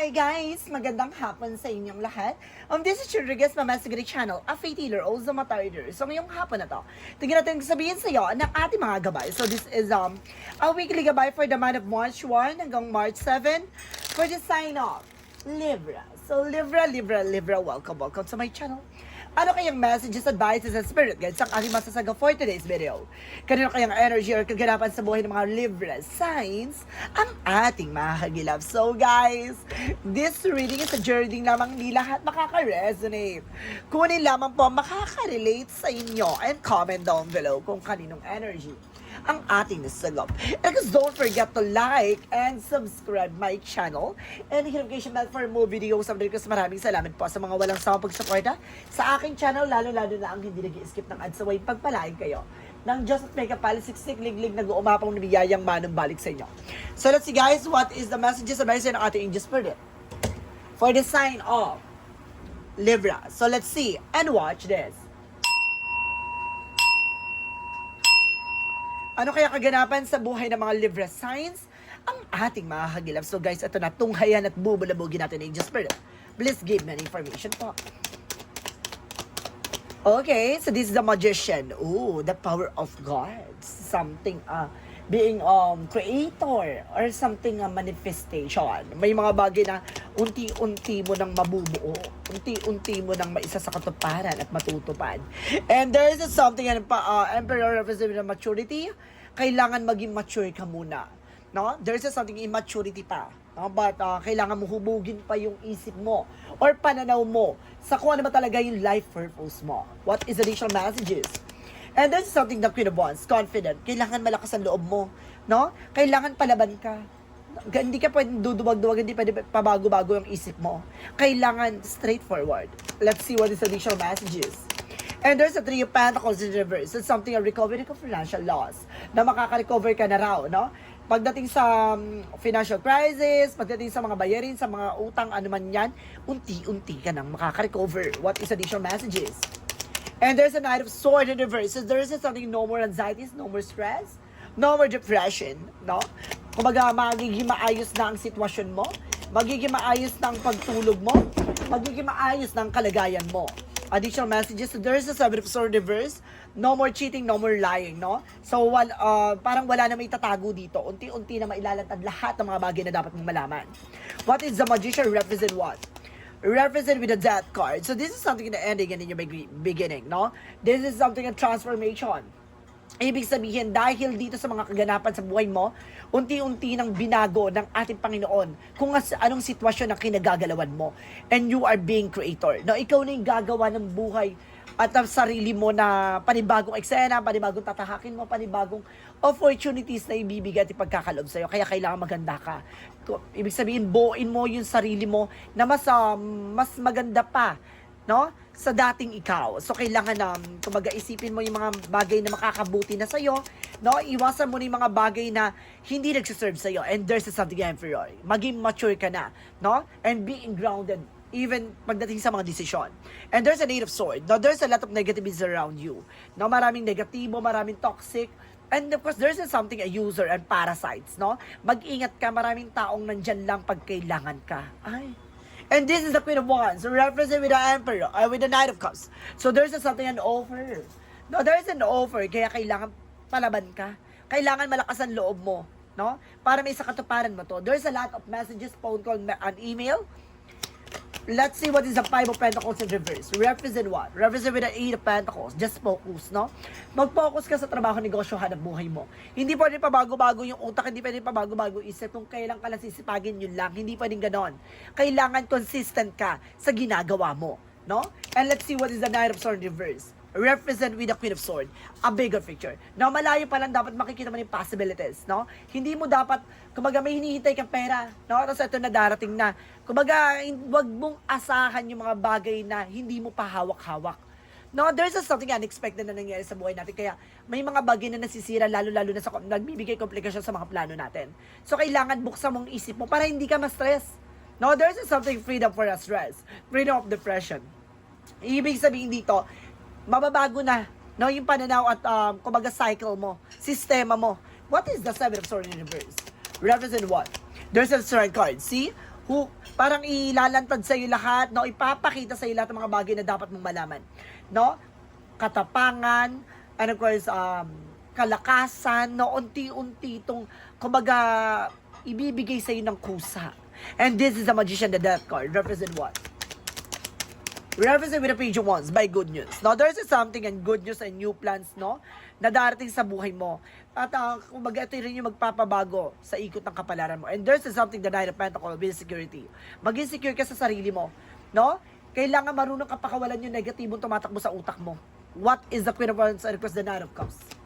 Hi guys! Magandang hapon sa inyong lahat. Um, this is Rodriguez Mama Sigrid Channel, a faith healer, also matarder. So ngayong hapon na to, tingnan natin sabihin sa iyo ng ating mga gabay. So this is um a weekly gabay for the month of March 1 hanggang March 7 for the sign off, Libra. So Libra, Libra, Libra, welcome, welcome to my channel. Ano kayang messages, advices, and spirit guides ang ating masasaga for today's video? Kanino kayang energy or kaganapan sa buhay ng mga Libra signs ang ating mahagilap? So guys, this reading is a journey lamang hindi lahat makaka-resonate. Kunin lamang po makaka-relate sa inyo and comment down below kung kaninong energy ang ating nasagap. And guys, don't forget to like and subscribe my channel and hit notification bell for more videos. Sabi ko maraming salamat po sa mga walang sawang pagsuporta sa aking channel, lalo-lalo na ang hindi nag-skip ng ads away pagpalain kayo ng Just Mega Palace siksik liglig nag-uumapang na biyayang manong balik sa inyo. So let's see guys, what is the messages and message ng ating Angel Spirit for the sign of Libra. So let's see and watch this. Ano kaya kaganapan sa buhay ng mga Libra signs? Ang ating mga kagilap. So guys, ito na, tunghayan at bubulabugin natin ng Angel Spirit. Please give me an information po. Okay, so this is the magician. Ooh, the power of God. Something, uh, being um creator or something uh, manifestation. May mga bagay na unti-unti mo nang mabubuo. Unti-unti mo nang maisa sa katuparan at matutupad. And there is something, pa, uh, Emperor represents the maturity. Kailangan maging mature ka muna. No? There is something immaturity pa. No? But uh, kailangan mo hubugin pa yung isip mo or pananaw mo sa kung ano ba talaga yung life purpose mo. What is additional messages? And there's something the Queen of Wands, confident. Kailangan malakas ang loob mo. No? Kailangan palaban ka. Hindi ka pwedeng duduwag-duwag, hindi pwede pabago-bago yung isip mo. Kailangan straightforward. Let's see what is additional messages. And there's a three of pentacles in reverse. It's something a recovery of financial loss. Na makaka-recover ka na raw, no? Pagdating sa um, financial crisis, pagdating sa mga bayarin, sa mga utang, ano man yan, unti-unti ka nang makaka-recover. What is additional messages? And there's a Knight of Sword in reverse. So there's something no more anxieties, no more stress, no more depression, no? Kumbaga, magiging maayos na ang sitwasyon mo, magiging maayos na ang pagtulog mo, magiging maayos na ang kalagayan mo. Additional messages. So there's a Seven of Sword reverse. No more cheating, no more lying, no? So, wal, uh, parang wala na may tatago dito. Unti-unti na mailalantad lahat ng mga bagay na dapat mong malaman. What is the Magician represent what? Represent with a death card. So this is something in the ending and in your beg- beginning, no? This is something a transformation. Ibig sabihin, dahil dito sa mga kaganapan sa buhay mo, unti-unti nang binago ng ating Panginoon kung as, anong sitwasyon ang kinagagalawan mo. And you are being creator. No, ikaw na yung gagawa ng buhay at ang sarili mo na panibagong eksena, panibagong tatahakin mo, panibagong opportunities na ibibigay at ipagkakalob sa'yo. Kaya kailangan maganda ka. Ibig sabihin, buuin mo yung sarili mo na mas, um, mas maganda pa no? Sa dating ikaw. So, kailangan na, um, kumbaga, isipin mo yung mga bagay na makakabuti na sa'yo, no? Iwasan mo na yung mga bagay na hindi nagsiserve sa'yo. And there's something emperor. Maging mature ka na, no? And being grounded even pagdating sa mga desisyon. And there's a eight of sword. Now, there's a lot of negativism around you. No, maraming negatibo, maraming toxic, And of course, there's something a user and parasites, no? Mag-ingat ka, maraming taong nandyan lang pag kailangan ka. Ay, And this is the Queen of Wands, represented with the Emperor, uh, with the Knight of Cups. So there's a something an offer. No, there is an offer, kaya kailangan palaban ka. Kailangan malakas ang loob mo, no? Para may sakatuparan mo to. There's a lot of messages, phone call, and email. Let's see what is the Five of Pentacles in reverse. Represent what? Represent with the Eight of Pentacles. Just focus, no? Mag-focus ka sa trabaho, negosyo, hanap buhay mo. Hindi pwede pa bago-bago yung utak, hindi pwede pa bago-bago isip. Kung kailan ka lang sisipagin, yun lang. Hindi pwedeng ganon. Kailangan consistent ka sa ginagawa mo, no? And let's see what is the Knight of Swords in reverse. Represent with the Queen of Swords. A bigger picture. No, malayo pa lang dapat makikita mo yung possibilities, no? Hindi mo dapat, kumbaga may hinihintay kang pera, no? Tapos ito na darating na. Kumbaga, wag mong asahan yung mga bagay na hindi mo pa hawak-hawak. No, there's a something unexpected na nangyayari sa buhay natin. Kaya may mga bagay na nasisira, lalo-lalo na sa nagbibigay komplikasyon sa mga plano natin. So, kailangan buksan mong isip mo para hindi ka ma-stress. No, there's a something freedom for a stress. Freedom of depression. Ibig sabihin dito, mababago na no yung pananaw at um, kumbaga cycle mo, sistema mo. What is the seven of swords in reverse? Represent what? There's a strength card. See? who, parang ilalantad sa iyo lahat, no? Ipapakita sa iyo lahat ng mga bagay na dapat mong malaman, no? Katapangan, and of course, um, kalakasan, no? Unti-unti itong, kumbaga, ibibigay sa iyo ng kusa. And this is the magician, the death card. Represent what? Represent with the page of wands by good news. Now, there's something and good news and new plans, no? Na darating sa buhay mo. At uh, kumbaga ito rin yung magpapabago sa ikot ng kapalaran mo. And there's something the Nine of Pentacles with security. Maging secure ka sa sarili mo, no? Kailangan marunong ka pakawalan yung negatibong tumatakbo sa utak mo. What is the Queen of Wands and course the Nine of Cups?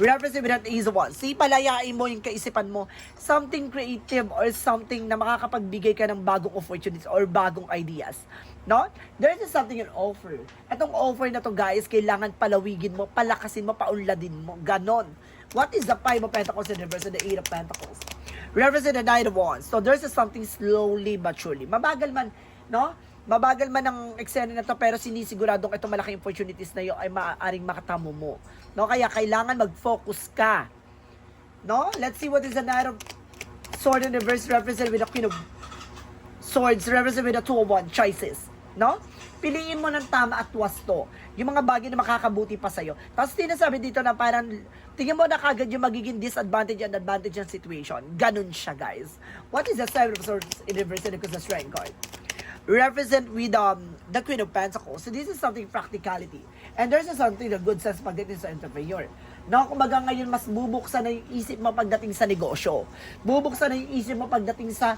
represent with that is one. Si palayain mo yung kaisipan mo, something creative or something na makakapagbigay ka ng bagong opportunities or bagong ideas. No? There is something an offer. Itong offer na to guys, kailangan palawigin mo, palakasin mo, paunladin mo. Ganon. What is the Five of Pentacles in reverse and the Eight of Pentacles? Represent the Nine of Wands. So there's something slowly but surely. Mabagal man, no? Mabagal man ang eksena na to pero sinisiguradong itong malaking opportunities na yun ay maaaring makatamo mo. No? Kaya kailangan mag-focus ka. No? Let's see what is the Knight of Sword in reverse represented with the Queen of Swords represented with the Two of Wands choices. No? Piliin mo ng tama at wasto. Yung mga bagay na makakabuti pa sa'yo. Tapos tinasabi dito na parang, tingin mo na kagad yung magiging disadvantage and advantage ng situation. Ganun siya, guys. What is the Seven of Swords in reverse and the Strength card? represent with um, the Queen of Pentacles. So this is something practicality. And there's a something na good sense pagdating sa entrepreneur. No, kumbaga ngayon mas bubuksan na yung isip mo pagdating sa negosyo. Bubuksan na yung isip mo pagdating sa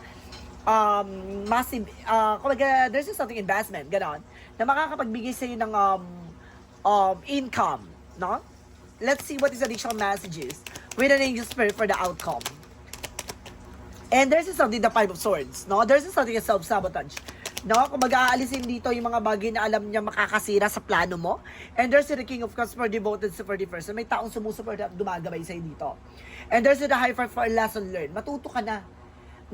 um, massive, uh, kumbaga there's a something investment, ganon, na makakapagbigay sa iyo ng um, um, income, no? Let's see what is additional messages with an angel spirit for the outcome. And there's something the Five of Swords, no? There's something a self-sabotage. No, kung mag-aalisin dito yung mga bagay na alam niya makakasira sa plano mo. And there's the King of Cups for devoted the person. May taong sumusupport at gumagabay sa'yo dito. And there's the High Five for a lesson learned. Matuto ka na.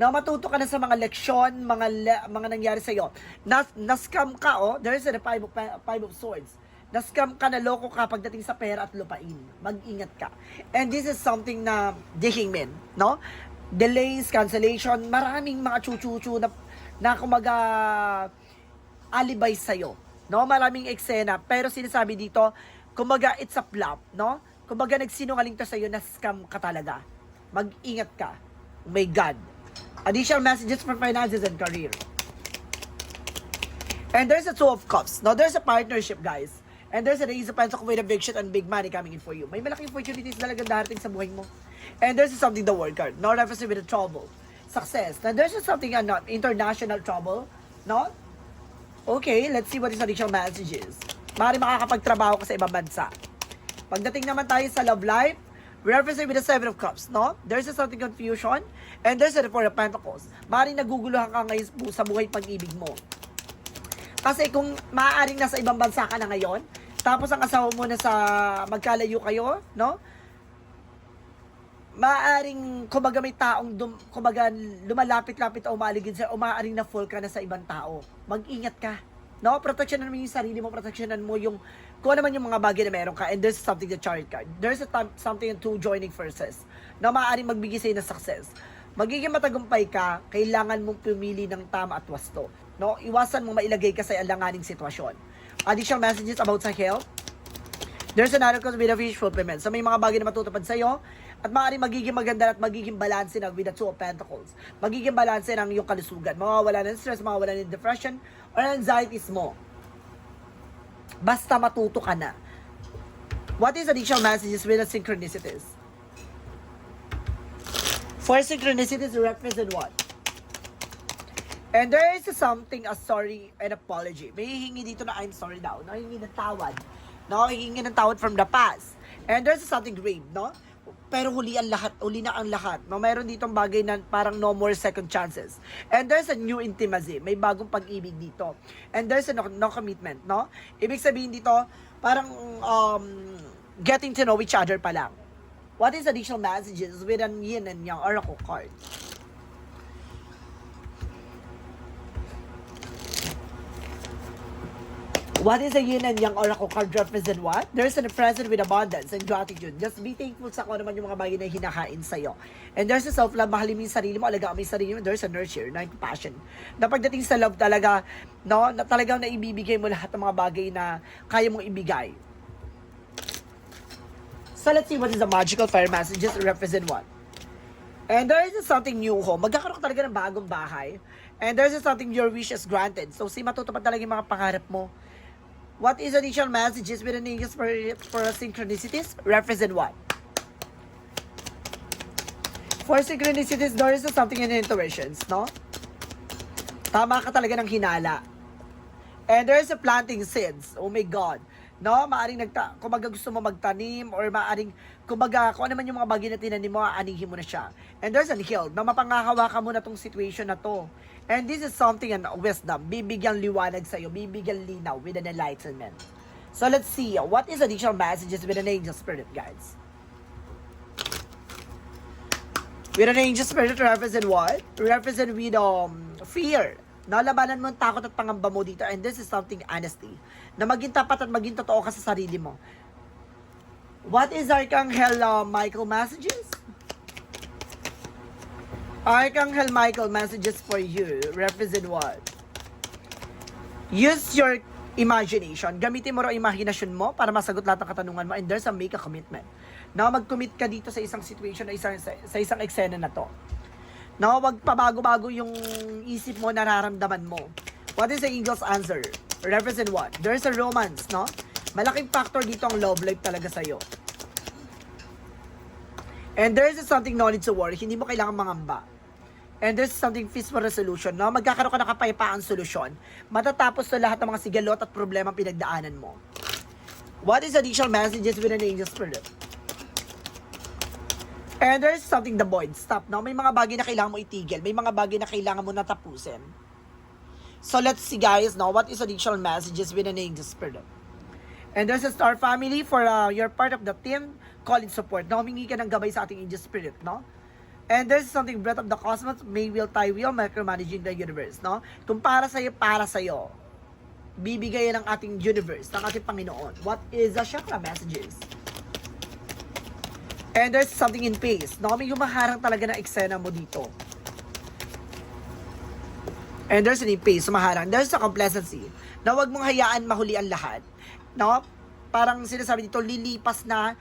No, matuto ka na sa mga leksyon, mga le- mga nangyari sa iyo. Nas na-scam ka oh. There's the five of, five of swords. Na-scam ka na loko ka pagdating sa pera at lupain. Mag-ingat ka. And this is something na digging men, no? Delays, cancellation, maraming mga chuchuchu na na kumaga alibay sa'yo. No? Maraming eksena. Pero sinasabi dito, kumaga it's a flop. No? Kumaga nagsinungaling to sa'yo na scam ka talaga. Mag-ingat ka. Oh my God. Additional messages for finances and career. And there's a two of cups. Now, there's a partnership, guys. And there's a Ace of Pentacles with eviction and big money coming in for you. May malaking opportunities talaga darating sa buhay mo. And there's something the world card. No reference with the trouble. Success. Now, there's something ano, international trouble. No? Okay, let's see what is additional messages. Maaari makakapagtrabaho ka sa ibang bansa. Pagdating naman tayo sa love life, reference with the Seven of Cups, no? There's a something confusion, and there's a Four of Pentacles. Maaaring naguguluhan ka ngayon sa buhay pag-ibig mo. Kasi kung maaaring nasa ibang bansa ka na ngayon, tapos ang asawa mo na sa magkalayo kayo, no? Maaaring, kumbaga may taong, dum, kumbaga lumalapit-lapit o umaligid sa, o maaaring na full ka na sa ibang tao. Mag-ingat ka. No? Proteksyonan mo yung sarili mo, proteksyonan mo yung, kung ano man yung mga bagay na meron ka, and there's something the chart card. There's a something two joining forces na maaaring magbigay sa'yo ng success. Magiging matagumpay ka, kailangan mong pumili ng tama at wasto. No? Iwasan mo mailagay ka sa alanganing sitwasyon. Additional messages about sa health. There's another cause with a fish fulfillment. So may mga bagay na matutupad sa'yo at maaaring magiging maganda at magiging balanse na with the two of pentacles. Magiging balanse ng iyong kalusugan. Mawawala ng stress, mawawala ng depression or anxieties mo. Basta matuto ka na. What is additional messages with synchronicities? For synchronicities represent what? And there is something, a sorry and apology. May hihingi dito na I'm sorry daw. No, hihingi ng tawad. No, hihingi ng tawad from the past. And there's something grave, no? Pero huli ang lahat, huli na ang lahat. No, mayroon ditong bagay na parang no more second chances. And there's a new intimacy. May bagong pag-ibig dito. And there's a no, no commitment, no? Ibig sabihin dito, parang um, getting to know each other pa lang. What is additional messages with an yin and yang oracle card? What is a yin and yang oracle card represent what? There's an present with abundance and gratitude. Just be thankful sa kung ano man yung mga bagay na hinakain sa'yo. And there's a self-love, mahalin mo yung sarili mo, alagaan mo yung sarili mo. There's a nurture, na passion. Na pagdating sa love talaga, no, na talagang naibibigay mo lahat ng mga bagay na kaya mong ibigay. So let's see what is the magical fire messages represent what? And there is something new home. Magkakaroon ka talaga ng bagong bahay. And there is something your wish is granted. So, si matutupad talaga yung mga pangarap mo. What is additional messages with the names for, for synchronicities? Represent what? For synchronicities, there is something in intuitions, no? Tama ka talaga ng hinala. And there is a planting seeds. Oh my God. No, maaring nagta kumaga gusto mo magtanim or maaring kumaga kung ano man yung mga bagay na tinanim mo, aanihin mo na siya. And there's an healed na mapangahawakan mo na tong situation na to. And this is something and wisdom. Bibigyan liwanag sa iyo, bibigyan linaw with an enlightenment. So let's see, what is additional messages with an angel spirit, guys? With an angel spirit represent what? Represent with um fear. Nalabanan mo ang takot at pangamba mo dito and this is something honesty. Na maging tapat at maging totoo ka sa sarili mo. What is Archangel uh, Michael messages? Archangel Michael messages for you represent what? Use your imagination. Gamitin mo ang imagination mo para masagot lahat ng katanungan mo and there's a make a commitment. Na mag-commit ka dito sa isang situation, na isang, sa, sa isang eksena na to. Na wag pabago-bago yung isip mo, nararamdaman mo. What is the angel's answer? Represent what? There's a romance, no? Malaking factor dito ang love life talaga sa'yo. And there's something no need to worry. Hindi mo kailangan mangamba. And there's something peaceful resolution, no? Magkakaroon ka ng kapayapaan solusyon. Matatapos na lahat ng mga sigalot at problema pinagdaanan mo. What is additional messages with an angel spirit? And there's something the void. Stop, no? May mga bagay na kailangan mo itigil. May mga bagay na kailangan mo natapusin. So let's see guys, no? What is additional messages with an angel spirit? And there's a star family for uh, you're part of the team. Call it support. No, humingi ka ng gabay sa ating angel spirit, no? And there's something breath of the cosmos, may will, tie will, micromanaging the universe, no? Kung para sa'yo, para sa'yo. Bibigay ng ating universe, ng ating Panginoon. What is the chakra messages? And there's something in pace, no? May humaharang talaga na eksena mo dito. And there's an in pace, humaharang. There's a complacency na wag mong hayaan mahuli ang lahat. No? Parang sinasabi dito, lilipas na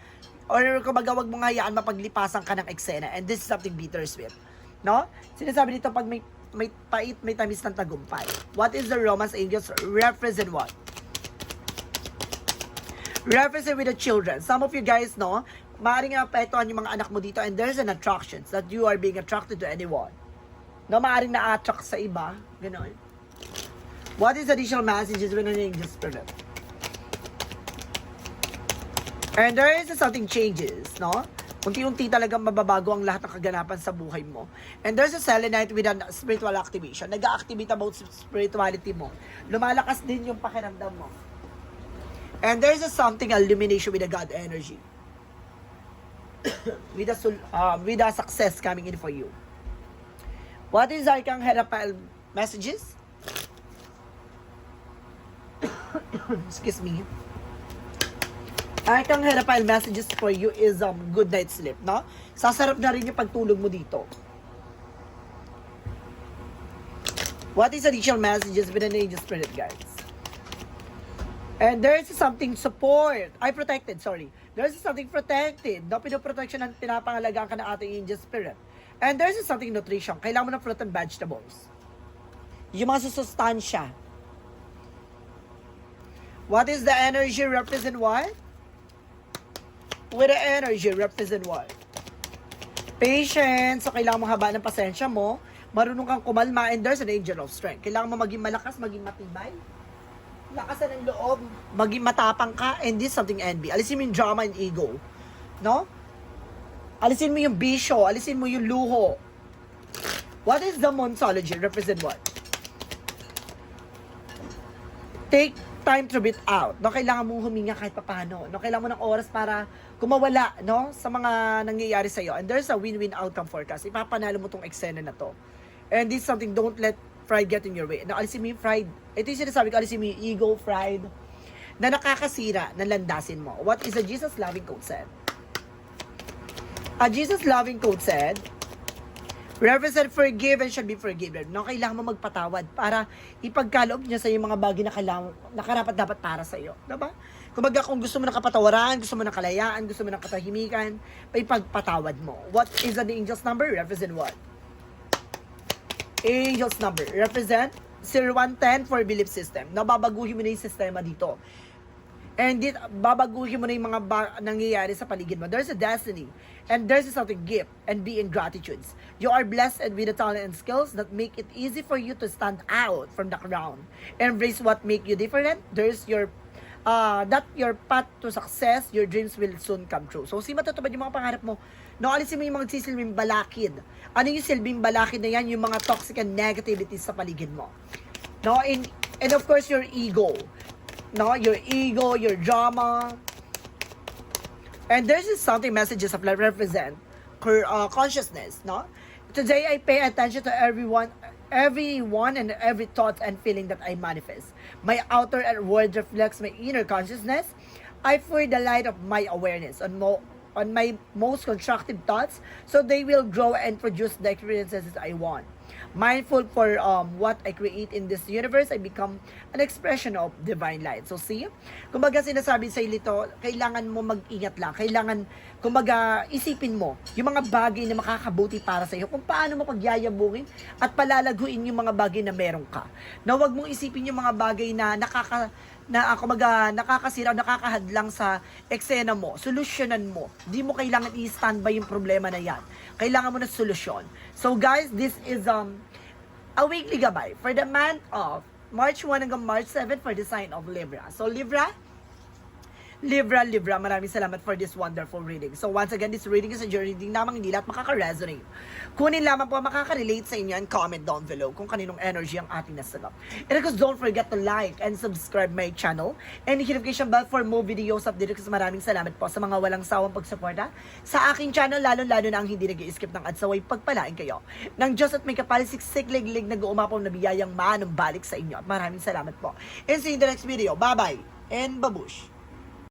or kumbaga wag mong hayaan mapaglipasan ka ng eksena and this is something bittersweet. No? Sinasabi dito pag may may pait, may tamis ng tagumpay. What is the romance angels represent what? Represent with the children. Some of you guys know, maaaring apektuhan yung mga anak mo dito and there's an attraction that you are being attracted to anyone. No, maaaring na-attract sa iba. Ganon. What is additional messages when an angel spirit? And there is something changes, no? Unti-unti talagang mababago ang lahat ng kaganapan sa buhay mo. And there's a selenite with a spiritual activation. Nag-activate about spirituality mo. Lumalakas din yung pakiramdam mo. And there's a something illumination with a God energy. with a uh, with a success coming in for you. What is Archangel Raphael messages? Excuse me. Archangel Raphael messages for you is um, good night sleep, no? Sasarap na rin yung pagtulog mo dito. What is additional messages with an angel spirit, guys? And there is something support. I protected, sorry. There is something protected. No, pinoprotection ng pinapangalagaan ka ng ating angel spirit. And there is something nutrition. Kailangan mo ng fruit and vegetables. Yung mga sustansya. What is the energy represent what? With energy represent what? Patience. So, kailangan mo haba ng pasensya mo. Marunong kang kumalma and there's an angel of strength. Kailangan mo maging malakas, maging matibay. Lakasan ng loob, maging matapang ka, and this is something envy. Alisin mo yung drama and ego. No? Alisin mo yung bisyo, alisin mo yung luho. What is the Monsology? Represent what? Take time to breathe out. No, kailangan mong huminga kahit papano. No, kailangan mo ng oras para kumawala, no, sa mga nangyayari sa iyo. And there's a win-win outcome forecast. Ipapanalo mo tong eksena na to. And this is something, don't let pride get in your way. No, alisin mo yung pride. Ito yung sinasabi ko, alisin mo yung ego, pride. na nakakasira ng landasin mo. What is a Jesus loving code said? A Jesus loving code said, Represent forgive and shall be forgiven. No, kailangan mo magpatawad para ipagkaloob niya sa iyo mga bagay na kailangan, na karapat dapat para sa iyo. Diba? Kumbaga, kung gusto mo ng kapatawaran, gusto mo ng kalayaan, gusto mo ng katahimikan, ipagpatawad mo. What is an angel's number? Represent what? Angel's number. Represent 0110 for belief system. Nababaguhin mo na yung sistema dito. And dit, babaguhin mo na yung mga ba- nangyayari sa paligid mo. There's a destiny. And there's a something gift and be in gratitudes. You are blessed with the talent and skills that make it easy for you to stand out from the crowd. Embrace what make you different. There's your uh, that your path to success, your dreams will soon come true. So, si matutupad yung mga pangarap mo, no, alisin mo yung mga sisilbing balakid. Ano yung silbing balakid na yan? Yung mga toxic and negativities sa paligid mo. No, and, and of course, your ego. No, your ego, your drama. And there's just something messages of life represent uh, consciousness, no? Today I pay attention to everyone everyone and every thought and feeling that I manifest. My outer word reflects my inner consciousness. I feel the light of my awareness on mo- on my most constructive thoughts so they will grow and produce the experiences that I want. Mindful for um, what I create in this universe, I become an expression of divine light. So see, kumbaga sinasabi sa ilito, kailangan mo mag-ingat lang. Kailangan, kumbaga, isipin mo yung mga bagay na makakabuti para sa iyo. Kung paano mo pagyayabungin at palalaguin yung mga bagay na meron ka. Na wag mong isipin yung mga bagay na nakaka na ako maga nakakasira nakakahadlang sa eksena mo, solusyonan mo. Di mo kailangan i-standby yung problema na yan. Kailangan mo na solusyon. So guys, this is um a weekly gabay for the month of March 1 hanggang March 7 for the sign of Libra. So Libra, Libra, Libra, maraming salamat for this wonderful reading. So once again, this reading is a journey reading namang hindi lahat makaka-resonate. Kunin lamang po makaka-relate sa inyo and comment down below kung kaninong energy ang ating nasagot. And of course, don't forget to like and subscribe my channel and hit notification bell for more videos update kasi maraming salamat po sa mga walang sawang pagsuporta sa aking channel, lalo-lalo na ang hindi nag skip ng adsaway pagpalain kayo. Nang Diyos at may kapalisiksik liglig nag-uumapaw na biyayang manong balik sa inyo. At maraming salamat po. And see you in the next video. Bye-bye and babush!